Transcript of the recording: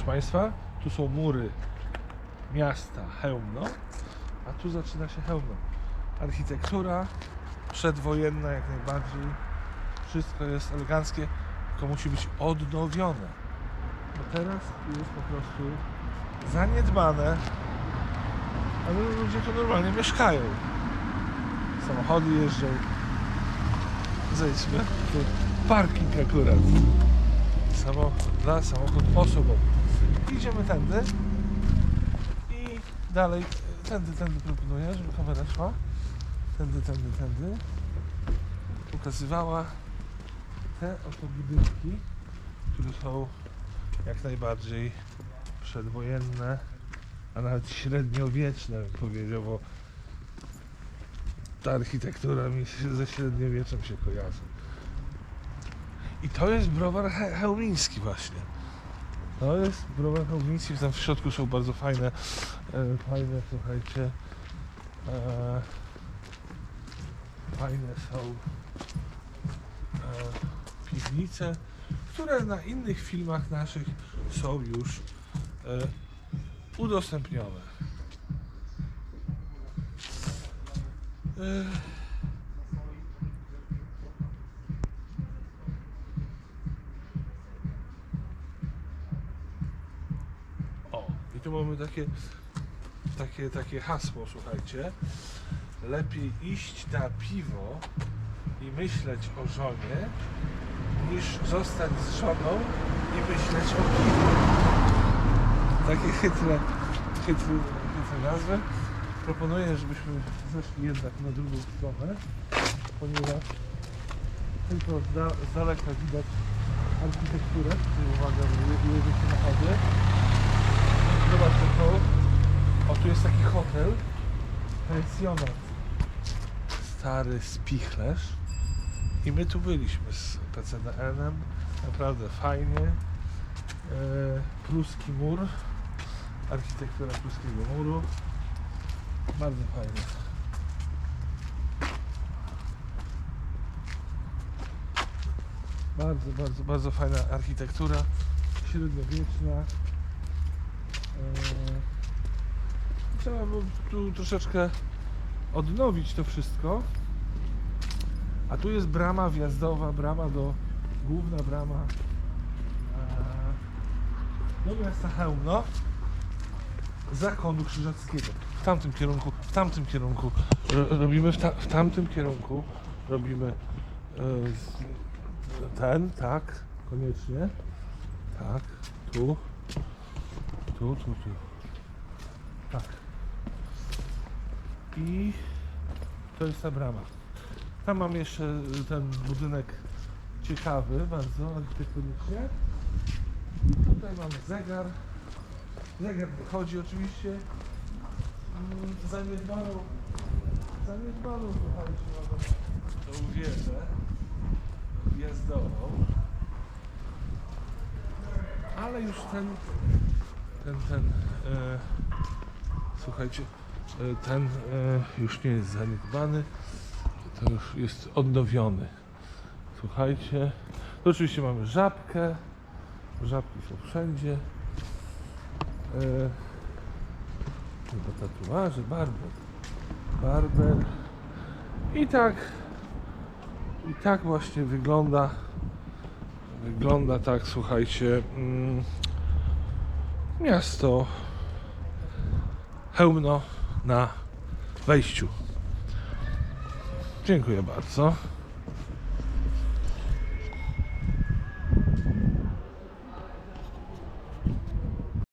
proszę Państwa, tu są mury miasta Chełmno, a tu zaczyna się Chełmno. Architektura przedwojenna jak najbardziej. Wszystko jest eleganckie, tylko musi być odnowione. Bo teraz jest po prostu zaniedbane, ale ludzie tu normalnie mieszkają. Samochody jeżdżą. Zejdźmy. Tu parking akurat. Samo, dla samochód osobowy. Idziemy tędy i dalej, tędy, tędy proponuję, żeby kamera szła. Tędy, tędy, tędy. Pokazywała te oto budynki, które są jak najbardziej przedwojenne, a nawet średniowieczne bym powiedział, bo ta architektura mi się ze średniowieczem się kojarzy. I to jest browar he chełmiński właśnie. To jest browar chełmiński, tam w środku są bardzo fajne, e, fajne, słuchajcie, e, fajne są e, piwnice, które na innych filmach naszych są już e, udostępnione. E, tu mamy takie, takie, takie hasło, słuchajcie. Lepiej iść na piwo i myśleć o żonie, niż zostać z żoną i myśleć o piwie. Takie chytre, chytre, chytre nazwy. Proponuję, żebyśmy zeszli jednak na drugą stronę, ponieważ tylko z, da, z daleka widać architekturę. Tutaj uwaga, je- jedzie samochody. Zobaczcie to. O, tu jest taki hotel. Pensjonat. Stary spichlerz. I my tu byliśmy z PCDN-em. Naprawdę fajnie. E, pruski mur. Architektura pruskiego muru. Bardzo fajnie. Bardzo, bardzo, bardzo fajna architektura. Średniowieczna. Trzeba tu troszeczkę odnowić to wszystko. A tu jest brama wjazdowa, brama do, główna brama eee, do miasta Chełmno zakonu krzyżackiego. W tamtym kierunku, w tamtym kierunku ro, robimy, w, ta, w tamtym kierunku robimy e, ten, tak, koniecznie. Tak, tu, tu, tu, tu. Tak. I to jest ta brama. Tam mam jeszcze ten budynek ciekawy, bardzo architektonicznie. I tutaj mam zegar. Zegar wychodzi oczywiście. Mm, Zaniedbaną, zaniedbaną, słuchajcie, mamy tą wieżę wjazdową. Ale już ten, ten, ten, e, słuchajcie, ten e, już nie jest zaniedbany, to już jest odnowiony. Słuchajcie, tu oczywiście mamy żabkę, żabki są wszędzie. E, chyba tatuaże, barber, barber. I tak, i tak właśnie wygląda, wygląda tak, słuchajcie, mm, miasto Chełmno na wejściu. Dziękuję bardzo.